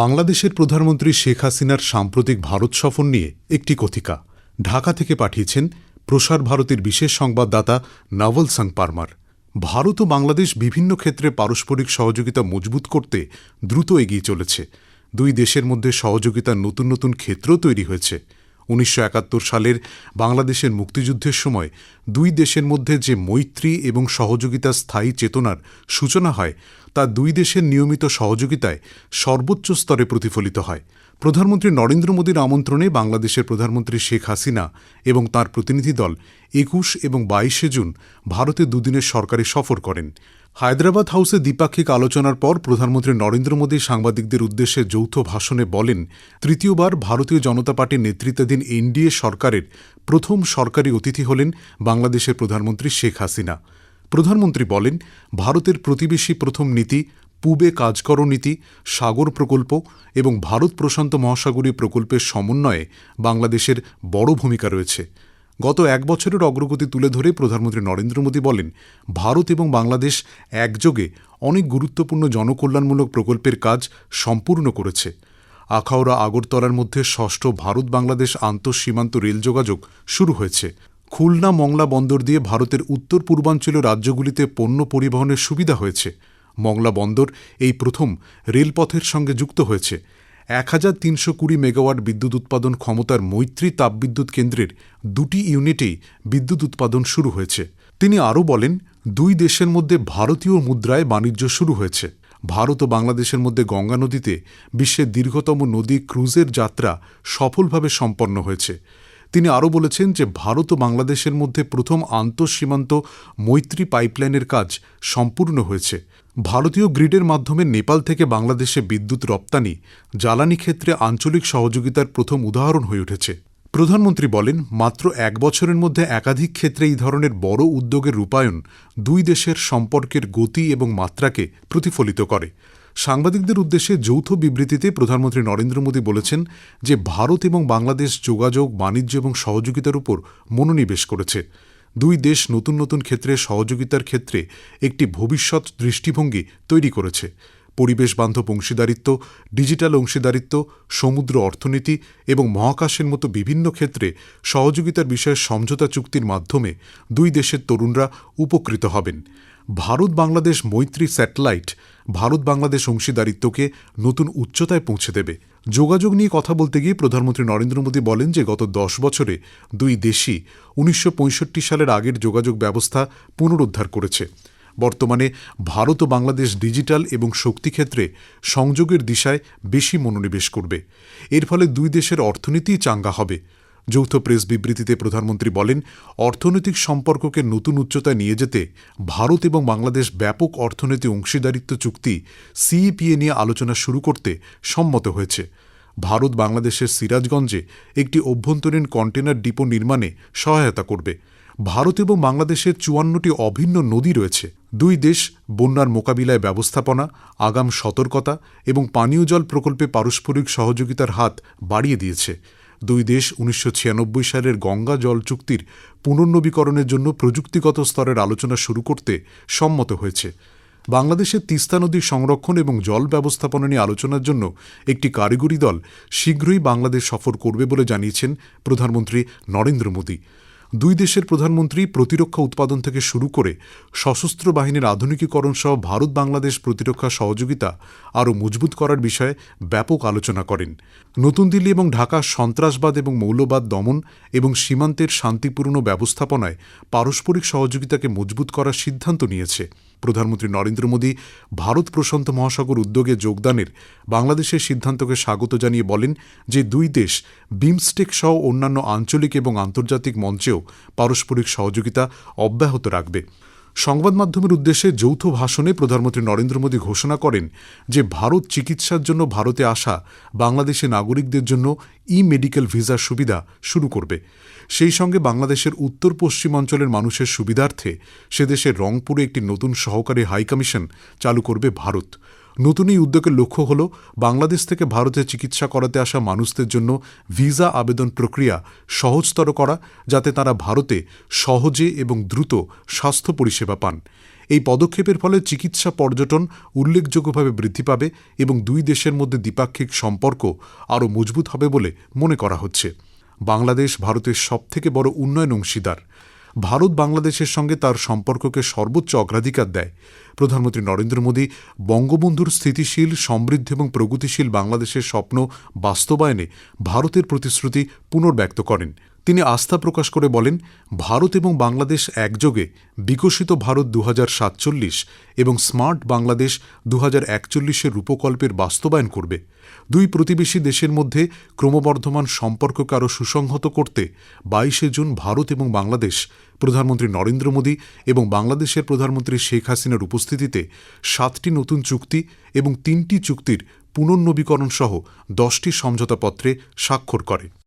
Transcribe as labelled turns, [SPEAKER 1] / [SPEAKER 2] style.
[SPEAKER 1] বাংলাদেশের প্রধানমন্ত্রী শেখ হাসিনার সাম্প্রতিক ভারত সফর নিয়ে একটি কথিকা ঢাকা থেকে পাঠিয়েছেন প্রসার ভারতের বিশেষ সংবাদদাতা নাভল সাং পারমার ভারত ও বাংলাদেশ বিভিন্ন ক্ষেত্রে পারস্পরিক সহযোগিতা মজবুত করতে দ্রুত এগিয়ে চলেছে দুই দেশের মধ্যে সহযোগিতার নতুন নতুন ক্ষেত্র তৈরি হয়েছে উনিশশো সালের বাংলাদেশের মুক্তিযুদ্ধের সময় দুই দেশের মধ্যে যে মৈত্রী এবং সহযোগিতা স্থায়ী চেতনার সূচনা হয় তা দুই দেশের নিয়মিত সহযোগিতায় সর্বোচ্চ স্তরে প্রতিফলিত হয় প্রধানমন্ত্রী নরেন্দ্র মোদীর আমন্ত্রণে বাংলাদেশের প্রধানমন্ত্রী শেখ হাসিনা এবং তার প্রতিনিধি দল একুশ এবং বাইশে জুন ভারতে দুদিনের সরকারি সফর করেন হায়দ্রাবাদ হাউসে দ্বিপাক্ষিক আলোচনার পর প্রধানমন্ত্রী নরেন্দ্র মোদী সাংবাদিকদের উদ্দেশ্যে যৌথ ভাষণে বলেন তৃতীয়বার ভারতীয় জনতা পার্টির নেতৃত্বাধীন এনডিএ সরকারের প্রথম সরকারি অতিথি হলেন বাংলাদেশের প্রধানমন্ত্রী শেখ হাসিনা প্রধানমন্ত্রী বলেন ভারতের প্রতিবেশী প্রথম নীতি পূবে কাজকর নীতি সাগর প্রকল্প এবং ভারত প্রশান্ত মহাসাগরীয় প্রকল্পের সমন্বয়ে বাংলাদেশের বড় ভূমিকা রয়েছে গত এক বছরের অগ্রগতি তুলে ধরে প্রধানমন্ত্রী নরেন্দ্র মোদী বলেন ভারত এবং বাংলাদেশ একযোগে অনেক গুরুত্বপূর্ণ জনকল্যাণমূলক প্রকল্পের কাজ সম্পূর্ণ করেছে আখাউড়া আগরতলার মধ্যে ষষ্ঠ ভারত বাংলাদেশ আন্তঃসীমান্ত রেল যোগাযোগ শুরু হয়েছে খুলনা মংলা বন্দর দিয়ে ভারতের উত্তর পূর্বাঞ্চলীয় রাজ্যগুলিতে পণ্য পরিবহনের সুবিধা হয়েছে মংলা বন্দর এই প্রথম রেলপথের সঙ্গে যুক্ত হয়েছে এক হাজার তিনশো কুড়ি মেগাওয়াট বিদ্যুৎ উৎপাদন ক্ষমতার মৈত্রী তাপবিদ্যুৎ কেন্দ্রের দুটি ইউনিটেই বিদ্যুৎ উৎপাদন শুরু হয়েছে তিনি আরও বলেন দুই দেশের মধ্যে ভারতীয় মুদ্রায় বাণিজ্য শুরু হয়েছে ভারত ও বাংলাদেশের মধ্যে গঙ্গা নদীতে বিশ্বের দীর্ঘতম নদী ক্রুজের যাত্রা সফলভাবে সম্পন্ন হয়েছে তিনি আরও বলেছেন যে ভারত ও বাংলাদেশের মধ্যে প্রথম আন্তঃসীমান্ত মৈত্রী পাইপলাইনের কাজ সম্পূর্ণ হয়েছে ভারতীয় গ্রিডের মাধ্যমে নেপাল থেকে বাংলাদেশে বিদ্যুৎ রপ্তানি জ্বালানি ক্ষেত্রে আঞ্চলিক সহযোগিতার প্রথম উদাহরণ হয়ে উঠেছে প্রধানমন্ত্রী বলেন মাত্র এক বছরের মধ্যে একাধিক ক্ষেত্রে এই ধরনের বড় উদ্যোগের রূপায়ণ দুই দেশের সম্পর্কের গতি এবং মাত্রাকে প্রতিফলিত করে সাংবাদিকদের উদ্দেশ্যে যৌথ বিবৃতিতে প্রধানমন্ত্রী নরেন্দ্র মোদী বলেছেন যে ভারত এবং বাংলাদেশ যোগাযোগ বাণিজ্য এবং সহযোগিতার উপর মনোনিবেশ করেছে দুই দেশ নতুন নতুন ক্ষেত্রে সহযোগিতার ক্ষেত্রে একটি ভবিষ্যৎ দৃষ্টিভঙ্গি তৈরি করেছে পরিবেশ বান্ধব অংশীদারিত্ব ডিজিটাল অংশীদারিত্ব সমুদ্র অর্থনীতি এবং মহাকাশের মতো বিভিন্ন ক্ষেত্রে সহযোগিতার বিষয়ে সমঝোতা চুক্তির মাধ্যমে দুই দেশের তরুণরা উপকৃত হবেন ভারত বাংলাদেশ মৈত্রী স্যাটেলাইট ভারত বাংলাদেশ অংশীদারিত্বকে নতুন উচ্চতায় পৌঁছে দেবে যোগাযোগ নিয়ে কথা বলতে গিয়ে প্রধানমন্ত্রী নরেন্দ্র মোদী বলেন যে গত দশ বছরে দুই দেশই উনিশশো সালের আগের যোগাযোগ ব্যবস্থা পুনরুদ্ধার করেছে বর্তমানে ভারত ও বাংলাদেশ ডিজিটাল এবং শক্তিক্ষেত্রে সংযোগের দিশায় বেশি মনোনিবেশ করবে এর ফলে দুই দেশের অর্থনীতি চাঙ্গা হবে যৌথ প্রেস বিবৃতিতে প্রধানমন্ত্রী বলেন অর্থনৈতিক সম্পর্ককে নতুন উচ্চতায় নিয়ে যেতে ভারত এবং বাংলাদেশ ব্যাপক অর্থনীতি অংশীদারিত্ব চুক্তি সিইপিএ নিয়ে আলোচনা শুরু করতে সম্মত হয়েছে ভারত বাংলাদেশের সিরাজগঞ্জে একটি অভ্যন্তরীণ কন্টেনার ডিপো নির্মাণে সহায়তা করবে ভারত এবং বাংলাদেশের চুয়ান্নটি অভিন্ন নদী রয়েছে দুই দেশ বন্যার মোকাবিলায় ব্যবস্থাপনা আগাম সতর্কতা এবং পানীয় জল প্রকল্পে পারস্পরিক সহযোগিতার হাত বাড়িয়ে দিয়েছে দুই দেশ উনিশশো সালের গঙ্গা জল চুক্তির পুনর্নবীকরণের জন্য প্রযুক্তিগত স্তরের আলোচনা শুরু করতে সম্মত হয়েছে বাংলাদেশের তিস্তা নদী সংরক্ষণ এবং জল ব্যবস্থাপনা নিয়ে আলোচনার জন্য একটি কারিগরি দল শীঘ্রই বাংলাদেশ সফর করবে বলে জানিয়েছেন প্রধানমন্ত্রী নরেন্দ্র মোদী দুই দেশের প্রধানমন্ত্রী প্রতিরক্ষা উৎপাদন থেকে শুরু করে সশস্ত্র বাহিনীর আধুনিকীকরণ সহ ভারত বাংলাদেশ প্রতিরক্ষা সহযোগিতা আরও মজবুত করার বিষয়ে ব্যাপক আলোচনা করেন নতুন দিল্লি এবং ঢাকা সন্ত্রাসবাদ এবং মৌলবাদ দমন এবং সীমান্তের শান্তিপূর্ণ ব্যবস্থাপনায় পারস্পরিক সহযোগিতাকে মজবুত করার সিদ্ধান্ত নিয়েছে প্রধানমন্ত্রী নরেন্দ্র মোদী ভারত প্রশান্ত মহাসাগর উদ্যোগে যোগদানের বাংলাদেশের সিদ্ধান্তকে স্বাগত জানিয়ে বলেন যে দুই দেশ বিমস্টেক সহ অন্যান্য আঞ্চলিক এবং আন্তর্জাতিক মঞ্চেও পারস্পরিক সহযোগিতা অব্যাহত রাখবে সংবাদ মাধ্যমের উদ্দেশ্যে যৌথ ভাষণে প্রধানমন্ত্রী নরেন্দ্র মোদী ঘোষণা করেন যে ভারত চিকিৎসার জন্য ভারতে আসা বাংলাদেশের নাগরিকদের জন্য ই মেডিকেল ভিসার সুবিধা শুরু করবে সেই সঙ্গে বাংলাদেশের উত্তর পশ্চিমাঞ্চলের মানুষের সুবিধার্থে সেদেশে রংপুরে একটি নতুন সহকারী হাইকমিশন চালু করবে ভারত নতুন এই উদ্যোগের লক্ষ্য হল বাংলাদেশ থেকে ভারতে চিকিৎসা করাতে আসা মানুষদের জন্য ভিসা আবেদন প্রক্রিয়া সহজতর করা যাতে তারা ভারতে সহজে এবং দ্রুত স্বাস্থ্য পরিষেবা পান এই পদক্ষেপের ফলে চিকিৎসা পর্যটন উল্লেখযোগ্যভাবে বৃদ্ধি পাবে এবং দুই দেশের মধ্যে দ্বিপাক্ষিক সম্পর্ক আরও মজবুত হবে বলে মনে করা হচ্ছে বাংলাদেশ ভারতের সবথেকে বড় উন্নয়ন অংশীদার ভারত বাংলাদেশের সঙ্গে তার সম্পর্ককে সর্বোচ্চ অগ্রাধিকার দেয় প্রধানমন্ত্রী নরেন্দ্র মোদী বঙ্গবন্ধুর স্থিতিশীল সমৃদ্ধ এবং প্রগতিশীল বাংলাদেশের স্বপ্ন বাস্তবায়নে ভারতের প্রতিশ্রুতি পুনর্ব্যক্ত করেন তিনি আস্থা প্রকাশ করে বলেন ভারত এবং বাংলাদেশ একযোগে বিকশিত ভারত দু এবং স্মার্ট বাংলাদেশ দু হাজার একচল্লিশের রূপকল্পের বাস্তবায়ন করবে দুই প্রতিবেশী দেশের মধ্যে ক্রমবর্ধমান সম্পর্ককে আরও সুসংহত করতে বাইশে জুন ভারত এবং বাংলাদেশ প্রধানমন্ত্রী নরেন্দ্র মোদী এবং বাংলাদেশের প্রধানমন্ত্রী শেখ হাসিনার উপস্থিতিতে সাতটি নতুন চুক্তি এবং তিনটি চুক্তির পুনর্নবীকরণ সহ দশটি সমঝোতাপত্রে স্বাক্ষর করে